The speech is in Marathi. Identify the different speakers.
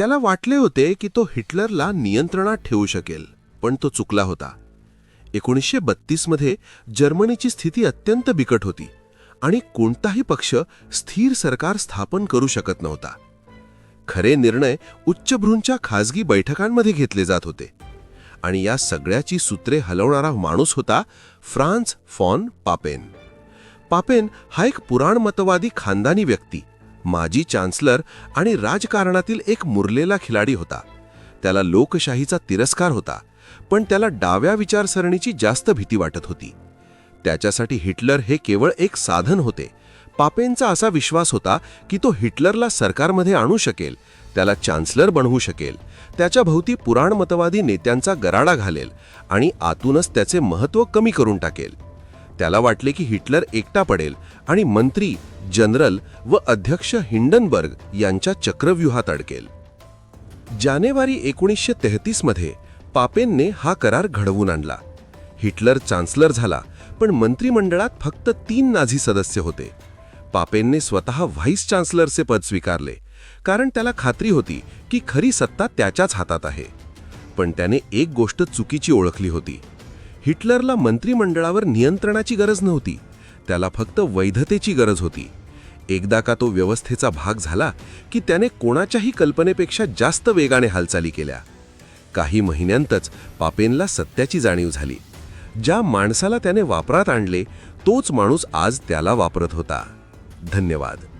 Speaker 1: त्याला वाटले होते की तो हिटलरला नियंत्रणात ठेवू शकेल पण तो चुकला होता. एकोणीसशे बत्तीसमध्ये जर्मनीची स्थिती अत्यंत बिकट होती आणि कोणताही पक्ष स्थिर सरकार स्थापन करू शकत नव्हता. खरे निर्णय उच्चभ्रूंच्या खाजगी बैठकांमध्ये घेतले जात होते आणि या सगळ्याची सूत्रे हलवणारा माणूस होता फ्रान्स फॉन पापेन. पापेन हा एक पुराणमतवादी खानदानी व्यक्ती माजी चान्सलर आणि राजकारणातील एक मुरलेला खिलाडी होता. त्याला लोकशाहीचा तिरस्कार होता पण त्याला डाव्या विचारसरणीची जास्त भीती वाटत होती. त्याच्यासाठी हिटलर हे केवळ एक साधन होते. पापेंचा असा विश्वास होता की तो हिटलरला सरकारमध्ये आणू शकेल त्याला चान्सलर बनवू शकेल त्याच्या भोवती पुराणमतवादी नेत्यांचा गराडा घालेल आणि आतूनच त्याचे महत्त्व कमी करून टाकेल. त्याला वाटले की हिटलर एकटा पडेल आणि मंत्री जनरल व अध्यक्ष हिंडनबर्ग यांच्या चक्रव्यूहात अडकेल. जानेवारी एकोणीसशे तेहतीसमध्ये पापेनने हा करार घडवून आणला. हिटलर चान्सलर झाला पण मंत्रिमंडळात फक्त तीन नाझी सदस्य होते. पापेनने स्वतः व्हाईस चान्सलरचे पद स्वीकारले कारण त्याला खात्री होती की खरी सत्ता त्याच्याच हातात आहे. पण त्याने एक गोष्ट चुकीची ओळखली होती हिटलरला मंत्रिमंडळावर नियंत्रणाची गरज नव्हती. त्याला फक्त वैधतेची गरज होती. एकदा का तो व्यवस्थेचा भाग झाला की त्याने कोणाच्याही कल्पनेपेक्षा जास्त वेगाने हालचाली केल्या. काही महिन्यांतच पापेनला सत्याची जाणीव झाली. ज्या माणसाला त्याने वापरात आणले तोच माणूस आज त्याला वापरत होता. धन्यवाद.